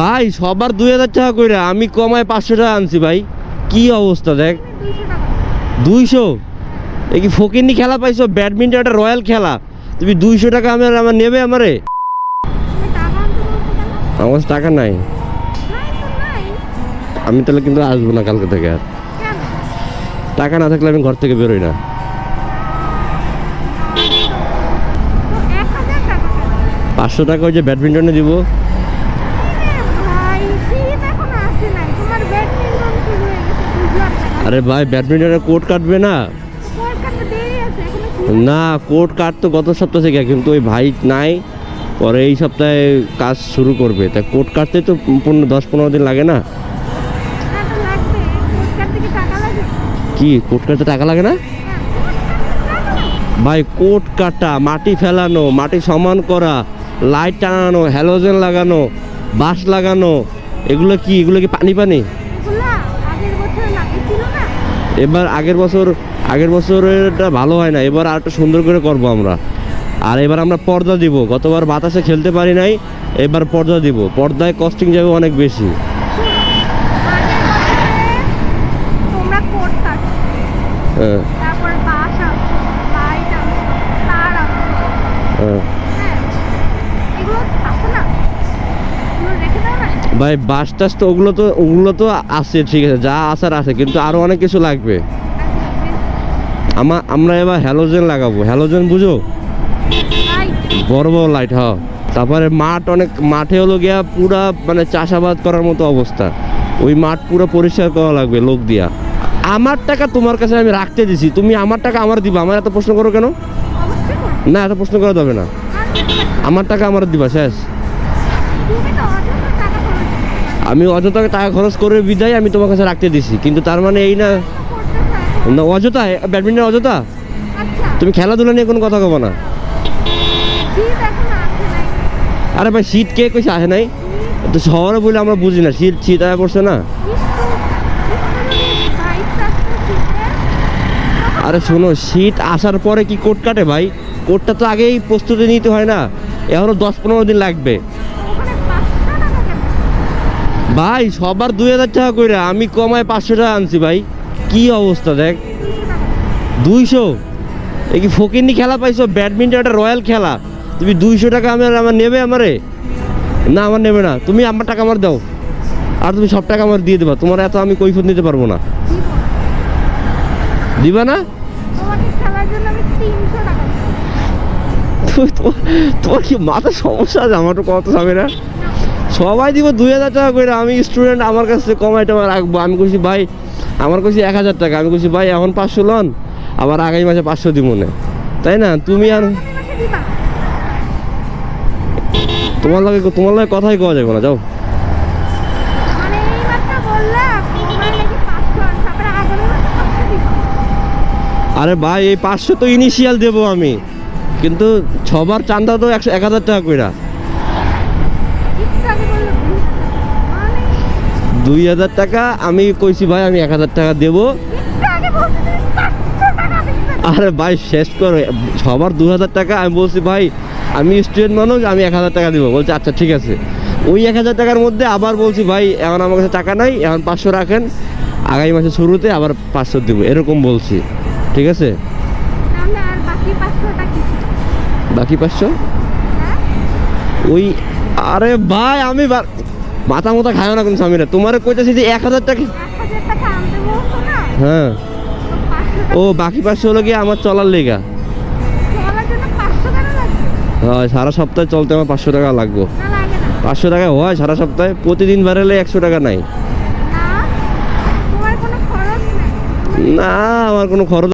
ভাই, সবার দুই হাজার টাকা করে আমি কমায় পাঁচশো টাকা আনছি ভাই। কি অবস্থা, দেখ। দুইশো? এ কি ফকিরনি খেলা পাইছো? ব্যাডমিন্টন একটা রয়্যাল খেলা। তুমি দুইশো টাকা আমার আমার নেবে আমারে? আমার টাকা নাই। আমি তাহলে কিন্তু আসব না কালকে থেকে আর। টাকা না থাকলে আমি ঘর থেকে বেরোই না। পাঁচশো টাকা ওই যে ব্যাডমিন্টনে দিব এ ভাই শীত এখন আসে নাই তোমার ব্যাডমিন্টন শুরু হয়ে গেছে বুঝলাম না আরে ভাই ব্যাডমিন্টনের কোর্ট কাটবে না? না কোর্ট কাট তো গত সপ্তাহ থেকে কিন্তু ওই ভাই নাই। পরে এই সপ্তাহে কাজ শুরু করবে। তা কোর্ট কাটতে তো পনেরো দশ পনেরো দিন লাগে না? কি কোর্ট কাটতে টাকা লাগে না। ভাই কোট কাটা মাটি ফেলানো মাটি সমান করা লাইট টানানো হ্যালোজেন লাগানো বাঁশ লাগানো এগুলো কি এগুলো কি পানি পানি? এবার আগের বছর আগের বছরেরটা ভালো হয় না এবার আর একটু সুন্দর করে করব আমরা। আর এবার আমরা পর্দা দিব গতবার বাতাসে খেলতে পারি নাই এবার পর্দা দিব। পর্দায় কস্টিং যাবে অনেক বেশি। হ্যাঁ। হ্যাঁ হ্যাঁ এগুলো আছে না এগুলো রেখে দাও না ভাই, বাস টাস তো ওগুলো তো ওগুলো তো আছে, ঠিক আছে, যা আসার আছে, কিন্তু আরও অনেক কিছু লাগবে। আমা আমরা এবার হ্যালোজেন লাগাবো। হ্যালোজেন বুঝো? বড় বড় লাইট হ। তারপরে মাঠ অনেক মাঠে হলো গিয়া পুরা মানে চাষাবাদ করার মতো অবস্থা। ওই মাঠ পুরো পরিষ্কার করা লাগবে লোক দিয়া। আমার টাকা তোমার কাছে আমি রাখতে দিছি। তুমি আমার টাকা আমার দিবা। আমার এত প্রশ্ন করো কেন? না, এত প্রশ্ন করা যাবে না। আমার টাকা আমার দিবা, শেষ। আমি অযথা টাকা খরচ করে বিদায় আমি তোমার কাছে রাখতে দিছি, কিন্তু তার মানে এই না। না, অযথা ব্যাডমিন্টন অযথা? তুমি খেলাধুলা নিয়ে কোনো কথা কব না। আরে ভাই, শীত কে কইছে আসে নাই? তো শহরে বলে আমরা বুঝি না, শীত শীত আয়া পড়ছে না। আরে শোনো, শীত আসার পরে কি কোট কাটে ভাই? কোটটা তো আগেই প্রস্তুতি নিতে হয় না, এখনও দশ পনেরো দিন লাগবে। ভাই সবার দুই হাজার টাকা করে আমি কমায় পাঁচশো টাকা আনছি ভাই। কি অবস্থা দেখ? দুইশো? এ কি ফকিরনি খেলা পাইছো? ব্যাডমিন্টন একটা রয়্যাল খেলা। তুমি দুইশো টাকা আমার আমার নেবে আমারে? না আমার নেবে না। তুমি আমার টাকা আমার দাও। আর তুমি সব টাকা আমার দিয়ে দেবা। তোমার এত আমি কৈফত নিতে পারব না। দিবা না? তোমার কি মাথা সমস্যা আছে? আমার তো কত যাবে না। সবাই দিব দুই হাজার টাকা করে আমি স্টুডেন্ট আমার কাছে কমাই টমাই রাখব। আমি কইছি, ভাই, আমার কইছি এক হাজার টাকা। আমি কইছি, ভাই, এখন পাঁচশো লন। আবার আগামী মাসে পাঁচশো দিব না তাই না? তুমি আর তোমার লাগে তোমার লাগে কথাই কওয়া যাবে না? যাও। আরে ভাই, এই পাঁচশো তো ইনিশিয়াল দেবো আমি। কিন্তু ছবার চান্দা তো একশো এক হাজার টাকা কইরা। দুই হাজার টাকা, আমি কইছি, ভাই, আমি এক হাজার টাকা দেবো। আরে ভাই, শেষ করো, সবার দু হাজার টাকা। আমি বলছি, ভাই, আমি স্টুডেন্ট মানুষ, আমি এক হাজার টাকা দেবো। বলছে আচ্ছা ঠিক আছে। ওই এক হাজার টাকার মধ্যে আবার বলছি, ভাই, এখন আমার কাছে টাকা নাই, এখন পাঁচশো রাখেন। আগামী মাসের শুরুতে আবার পাঁচশো দেবো। এরকম বলছি, ঠিক আছে? বাকি পাঁচশো? ওই, আরে ভাই, আমি মাথা মতো খায় না কোন স্বামীরা। তোমার কইতেছি যে এক হাজার টাকা হ্যাঁ। ও বাকি পাঁচশো হলো গিয়ে আমার চলার লেগা। হয় সারা সপ্তাহে চলতে আমার পাঁচশো টাকা লাগবে। পাঁচশো টাকা হয় সারা সপ্তাহে। প্রতিদিন বেরোলে একশো টাকা নাই। না আমার কোনো খরচ